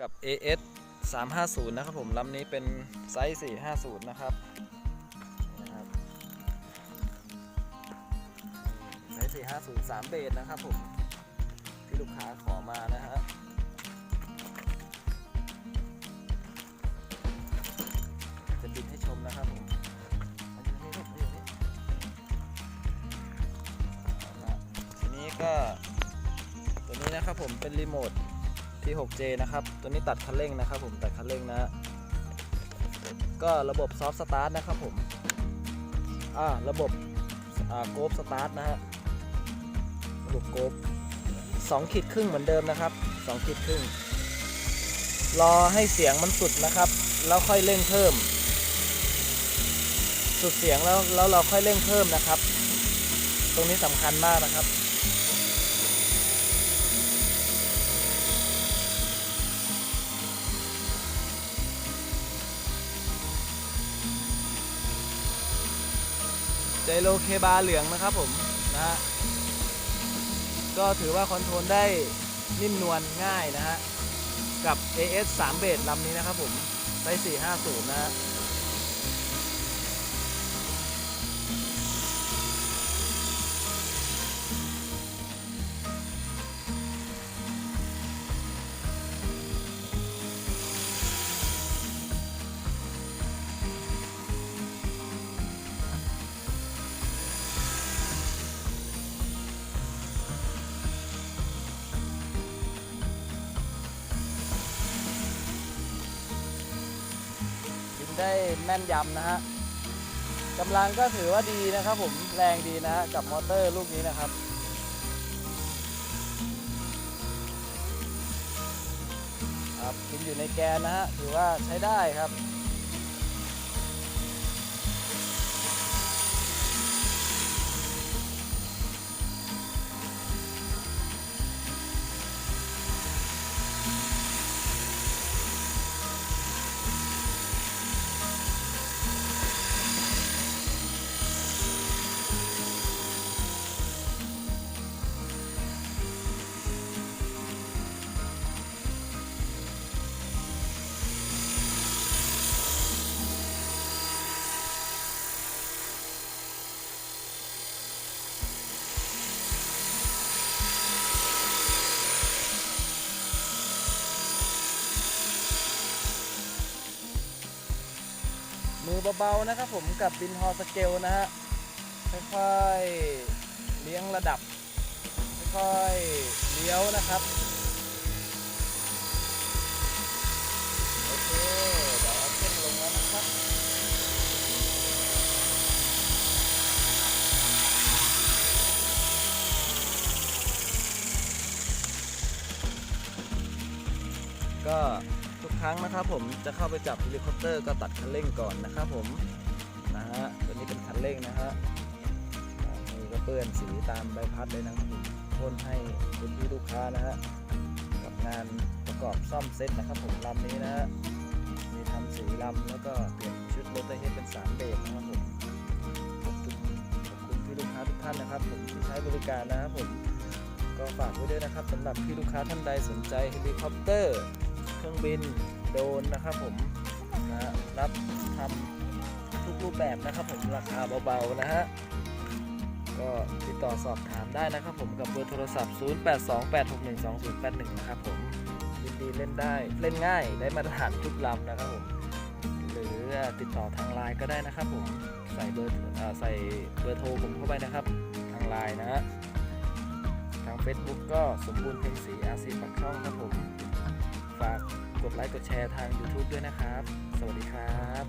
กับ AS 350 นะครับผมลำนี้เป็นไซส์ 450นะครับนี่นะครับไซส์ 450 3 เบสนะครับผม ที่ลูกค้าขอมานะฮะจะบิดให้ชมนะครับผมอันนี้นี่ลูกนี่นี่เอาละทีนี้ก็ตัวนี้นะครับผมเป็นรีโมท d6j นะครับ ตัวนี้ตัดคันเร่งนะครับผมตัดคันเร่งนะฮะก็ระบบซอฟต์สตาร์ทนะครับผม อ่า ระบบอ่าโกฟสตาร์ทนะฮะ ระบบโกฟสองขีดครึ่งเหมือนเดิมนะครับสองขีดครึ่ง รอให้เสียงมันสุดนะครับ แล้วค่อยเร่งเพิ่ม สุดเสียงแล้วแล้วเราค่อยเร่งเพิ่มนะครับ ตรงนี้สำคัญมากนะครับ ไดโลเคบาเหลืองนะครับผมนะฮะก็ถือว่าคอนโทรลได้นิ่มนวลง่ายนะฮะกับ AS 3เบสลำนี้นะครับผมไซส์450 นะฮะ ได้แม่นยำนะฮะกำลังก็ถือว่าดีนะครับผมแรงดีนะฮะกับมอเตอร์ลูกนี้นะครับครับบินอยู่ในแกนนะฮะถือว่าใช้ได้ครับ อเบาๆนะครับผมกับบินฮอสเกลนะฮะค่อยๆเลี้ยงระดับค่อยๆเลี้ยวนะครับโอเคเดี๋ยวเอาเส้นลงแล้วนะครับก็ ครั้งนะครับ ผมจะเข้าไปจับเฮลิคอปเตอร์ก็ตัดคันเร่งก่อนนะครับ ผมนะฮะตัวนี้เป็นคันเร่งนะฮะมือก็เปื้อนสีตามใบพัดเลยนะครับผมพ่นให้คุณพี่ลูกค้านะฮะกับงานประกอบซ่อมเซ็ตนะครับ ผมลำนี้นะฮะมีทำสีลำแล้วก็เปลี่ยนชุดรถไดเฮดเป็นสามเบรกนะครับผมขอบคุณขอบคุณพี่ลูกค้าทุกท่านนะครับ ผมที่ใช้บริการนะครับผมก็ฝากไว้ด้วยนะครับสำหรับพี่ลูกค้าท่านใดสนใจเฮลิคอปเตอร์ รื่องบินโดนนะครับผมนะรับทำทุกรูปแบบนะครับผมราคาเบาๆนะฮะก็ติดต่อสอบถามได้นะครับผมกับเบอร์โทรศัพท์ 0828612081 นะครับผมยินดีเล่นได้เล่นง่ายได้มาตรฐานทุกลำนะครับผมหรือติดต่อทางไลน์ก็ได้นะครับผมใส่เบอร์อใส่เบอร์โทรผมเข้าไปนะครับ ทางไลน์นะฮะทาง Facebook ก็สมบูรณ์เพ็งศรีอาซีปักช่องครับผม ฝากกดไลค์กดแชร์ทาง YouTube ด้วยนะครับ สวัสดีครับ